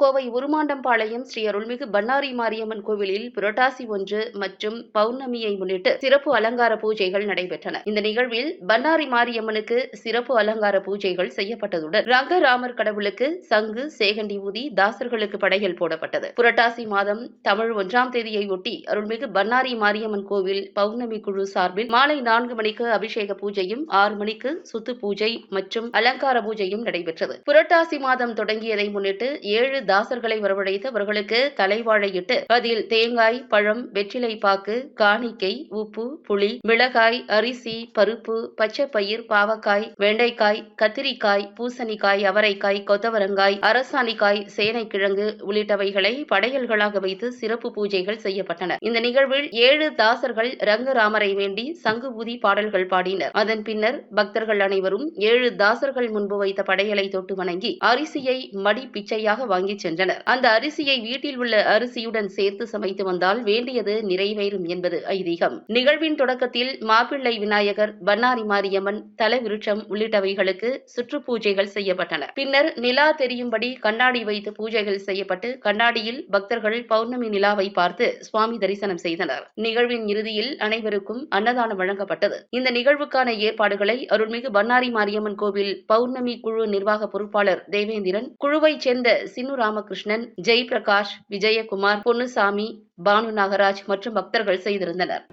கோவை உருமாண்டம்பாளையம் ஸ்ரீ அருள்மிகு பண்ணாரி மாரியம்மன் கோவிலில் புரட்டாசி ஒன்று மற்றும் பௌர்ணமியை முன்னிட்டு சிறப்பு அலங்கார பூஜைகள் நடைபெற்றன. இந்த நிகழ்வில் பண்ணாரி மாரியம்மனுக்கு சிறப்பு அலங்கார பூஜைகள் செய்யப்பட்டதுடன் ரங்கராமர் கடவுளுக்கு சங்கு சேகண்டி ஊதி தாசர்களுக்கு படையல் போடப்பட்டது. புரட்டாசி மாதம் தமிழ் ஒன்றாம் தேதியையொட்டி அருள்மிகு பண்ணாரி மாரியம்மன் கோவில் பௌர்ணமி குழு சார்பில் மாலை நான்கு மணிக்கு அபிஷேக பூஜையும் ஆறு மணிக்கு சுத்து பூஜை மற்றும் அலங்கார பூஜையும் நடைபெற்றது. புரட்டாசி மாதம் தொடங்கியதை முன்னிட்டு ஏழு தாசர்களை வரவழைத்து அவர்களுக்கு தலைவாழையிட்டு அதில் தேங்காய் பழம் வெற்றிலை பாக்கு காணிக்கை உப்பு புளி மிளகாய் அரிசி பருப்பு பச்சை பயிர் பாவக்காய் வெண்டைக்காய் கத்திரிக்காய் பூசணிக்காய் அவரைக்காய் கொத்தவரங்காய் அரசாணிக்காய் சேனைக்கிழங்கு உள்ளிட்டவைகளை படையல்களாக வைத்து சிறப்பு பூஜைகள் செய்யப்பட்டன. இந்த நிகழ்வில் ஏழு தாசர்கள் ரங்கராமரை வேண்டி சங்கு ஊதி பாடல்கள் பாடினர். அதன் பின்னர் பக்தர்கள் அனைவரும் ஏழு தாசர்கள் முன்பு வைத்த படையலை தொட்டு வணங்கி அரிசியை மடி பிச்சையாக வாங்கி சென்றனர். அந்த அரிசியை வீட்டில் உள்ள அரிசியுடன் சேர்த்து சமைத்து வந்தால் வேண்டியது நிறைவேறும் என்பது ஐதீகம். நிகழ்வின் தொடக்கத்தில் மாப்பிள்ளை விநாயகர் பன்னாரி மாரியம்மன் தலைவிருட்சம் உள்ளிட்டவைகளுக்கு சுற்று பூஜைகள் செய்யப்பட்டன. பின்னர் நிலா தெரியும்படி கண்ணாடி வைத்து பூஜைகள் செய்யப்பட்டு கண்ணாடியில் பக்தர்கள் பௌர்ணமி நிலாவை பார்த்து சுவாமி தரிசனம் செய்தனர். நிகழ்வின் இறுதியில் அனைவருக்கும் அன்னதானம் வழங்கப்பட்டது. இந்த நிகழ்வுக்கான ஏற்பாடுகளை அருள்மிகு பன்னாரி மாரியம்மன் கோவில் பௌர்ணமி குழு நிர்வாக பொறுப்பாளர் தேவேந்திரன் குழுவைச் சேர்ந்த சின்னுரா ராமகிருஷ்ணன் ஜெய் பிரகாஷ் விஜயகுமார் பொன்னுசாமி பானு நாகராஜ் மற்றும் பக்தர்கள் செய்திருந்தனர்.